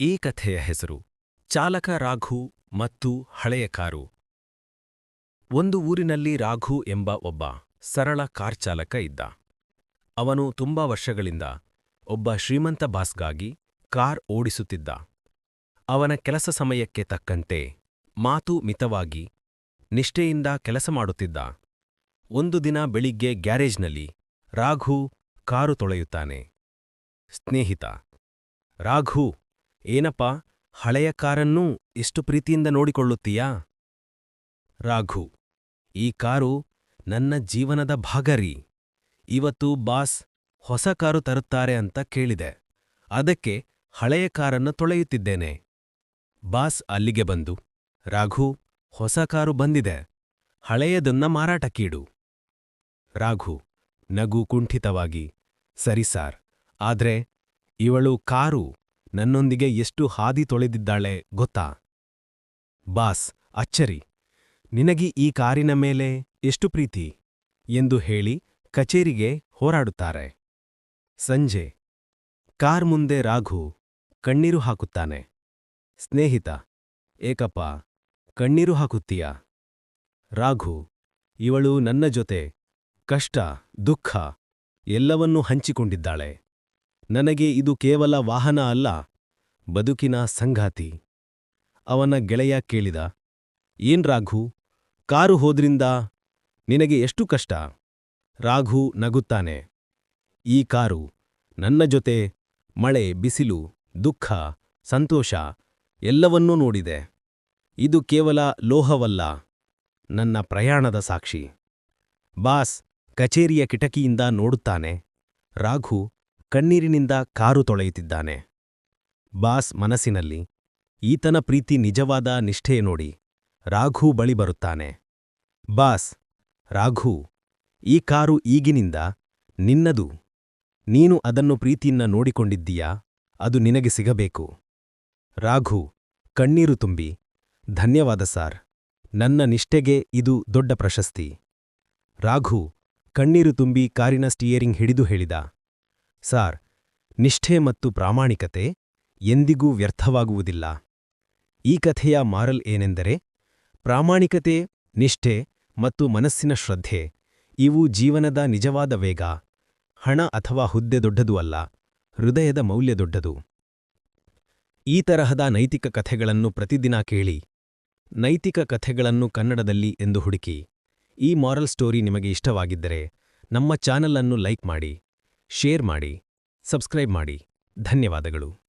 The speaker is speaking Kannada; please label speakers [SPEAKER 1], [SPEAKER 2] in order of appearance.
[SPEAKER 1] ಈ ಕಥೆಯ ಹೆಸರು. ಚಾಲಕ ರಾಘು ಮತ್ತು ಹಳೆಯ ಕಾರು. ಒಂದು ಊರಿನಲ್ಲಿ ರಾಘು ಎಂಬ ಒಬ್ಬ ಸರಳ ಕಾರ್ ಚಾಲಕ ಇದ್ದ. ಅವನು ತುಂಬಾ ವರ್ಷಗಳಿಂದ ಒಬ್ಬ ಶ್ರೀಮಂತ ಬಾಸ್ಗಾಗಿ ಕಾರ್ ಓಡಿಸುತ್ತಿದ್ದ. ಅವನ ಕೆಲಸ ಸಮಯಕ್ಕೆ ತಕ್ಕಂತೆ ಮಾತು ಮಿತವಾಗಿ, ನಿಷ್ಠೆಯಿಂದ ಕೆಲಸ ಮಾಡುತ್ತಿದ್ದ. ಒಂದು ದಿನ ಬೆಳಿಗ್ಗೆ ಗ್ಯಾರೇಜ್ನಲ್ಲಿ ರಾಘು ಕಾರು ತೊಳೆಯುತ್ತಾನೆ. ಸ್ನೇಹಿತ, ರಾಘು ಏನಪ್ಪಾ, ಹಳೆಯ ಕಾರನ್ನೂ ಇಷ್ಟು ಪ್ರೀತಿಯಿಂದ ನೋಡಿಕೊಳ್ಳುತ್ತೀಯಾ? ರಾಘು, ಈ ಕಾರು ನನ್ನ ಜೀವನದ ಭಾಗರಿ ಇವತ್ತು ಬಾಸ್ ಹೊಸ ಕಾರು ತರುತ್ತಾರೆ ಅಂತ ಕೇಳಿದೆ. ಅದಕ್ಕೆ ಹಳೆಯ ಕಾರನ್ನು ತೊಳೆಯುತ್ತಿದ್ದೇನೆ. ಬಾಸ್ ಅಲ್ಲಿಗೆ ಬಂದು, ರಾಘು, ಹೊಸ ಕಾರು ಬಂದಿದೆ. ಹಳೆಯದನ್ನ ಮಾರಾಟಕ್ಕೀಡು. ರಾಘು, ನಗು ಕುಂಠಿತವಾಗಿ, ಸರಿ ಸಾರ್, ಆದ್ರೆ ಇವಳು ಕಾರು ನನ್ನೊಂದಿಗೆ ಎಷ್ಟು ಹಾದಿ ತೊಳೆದಿದ್ದಾಳೆ ಗೊತ್ತಾ? ಬಾಸ್, ಅಚ್ಚರಿ. ನಿನಗಿ ಈ ಕಾರಿನ ಮೇಲೆ ಎಷ್ಟು ಪ್ರೀತಿ? ಎಂದು ಹೇಳಿ ಕಚೇರಿಗೆ ಹೋರಾಡುತ್ತಾರೆ. ಸಂಜೆ. ಕಾರ್ ಮುಂದೆ ರಾಘು ಕಣ್ಣೀರು ಹಾಕುತ್ತಾನೆ. ಸ್ನೇಹಿತ. ಏಕಪ್ಪ, ಕಣ್ಣೀರು ಹಾಕುತ್ತೀಯ? ರಾಘು. ಇವಳು ನನ್ನ ಜೊತೆ ಕಷ್ಟ, ದುಃಖ ಎಲ್ಲವನ್ನೂ ಹಂಚಿಕೊಂಡಿದ್ದಾಳೆ. ನನಗೆ ಇದು ಕೇವಲ ವಾಹನ ಅಲ್ಲ, ಬದುಕಿನ ಸಂಗಾತಿ. ಅವನ ಗೆಳೆಯ ಕೇಳಿದ, ಏನ್ ರಾಘು, ಕಾರು ಹೋದ್ರಿಂದ ನಿನಗೆ ಎಷ್ಟು ಕಷ್ಟ? ರಾಘು ನಗುತ್ತಾನೆ, ಈ ಕಾರು ನನ್ನ ಜೊತೆ ಮಳೆ, ಬಿಸಿಲು, ದುಃಖ, ಸಂತೋಷ ಎಲ್ಲವನ್ನೂ ನೋಡಿದೆ. ಇದು ಕೇವಲ ಲೋಹವಲ್ಲ, ನನ್ನ ಪ್ರಯಾಣದ ಸಾಕ್ಷಿ. ಬಾಸ್ ಕಚೇರಿಯ ಕಿಟಕಿಯಿಂದ ನೋಡುತ್ತಾನೆ, ರಾಘು ಕಣ್ಣೀರಿನಿಂದ ಕಾರು ತೊಳೆಯುತ್ತಿದ್ದಾನೆ. ಬಾಸ್ ಮನಸ್ಸಿನಲ್ಲಿ, ಈತನ ಪ್ರೀತಿ ನಿಜವಾದ ನಿಷ್ಠೆ ನೋಡಿ, ರಾಘು ಬಳಿ ಬರುತ್ತಾನೆ. ಬಾಸ್, ರಾಘು, ಈ ಕಾರು ಈಗಿನಿಂದ ನಿನ್ನದು. ನೀನು ಅದನ್ನು ಪ್ರೀತಿಯನ್ನ ನೋಡಿಕೊಂಡಿದ್ದೀಯಾ? ಅದು ನಿನಗೆ ಸಿಗಬೇಕು. ರಾಘು, ಕಣ್ಣೀರು ತುಂಬಿ, ಧನ್ಯವಾದ ಸಾರ್. ನನ್ನ ನಿಷ್ಠೆಗೆ ಇದು ದೊಡ್ಡ ಪ್ರಶಸ್ತಿ. ರಾಘು, ಕಣ್ಣೀರು ತುಂಬಿ ಕಾರಿನ ಸ್ಟಿಯರಿಂಗ್ ಹಿಡಿದು ಹೇಳಿದ. ಸಾರ್, ನಿಷ್ಠೆ ಮತ್ತು ಪ್ರಾಮಾಣಿಕತೆ ಎಂದಿಗೂ ವ್ಯರ್ಥವಾಗುವುದಿಲ್ಲ. ಈ ಕಥೆಯ ಮಾರಲ್ ಏನೆಂದರೆ, ಪ್ರಾಮಾಣಿಕತೆ, ನಿಷ್ಠೆ ಮತ್ತು ಮನಸ್ಸಿನ ಶ್ರದ್ಧೆ, ಇವು ಜೀವನದ ನಿಜವಾದ ವೇಗ, ಹಣ ಅಥವಾ ಹುದ್ದೆ ದೊಡ್ಡದು ಅಲ್ಲ, ಹೃದಯದ ಮೌಲ್ಯ ದೊಡ್ಡದು. ಈ ತರಹದ ನೈತಿಕ ಕಥೆಗಳನ್ನು ಪ್ರತಿದಿನ ಕೇಳಿ, ನೈತಿಕ ಕಥೆಗಳನ್ನು ಕನ್ನಡದಲ್ಲಿ ಎಂದು ಹುಡುಕಿ, ಈ ಮಾರಲ್ ಸ್ಟೋರಿ ನಿಮಗೆ ಇಷ್ಟವಾಗಿದ್ದರೆ ನಮ್ಮ ಚಾನಲ್ ಅನ್ನು ಲೈಕ್ ಮಾಡಿ. ಶೇರ್ ಮಾಡಿ ಸಬ್ಸ್ಕ್ರೈಬ್ ಮಾಡಿ. ಧನ್ಯವಾದಗಳು.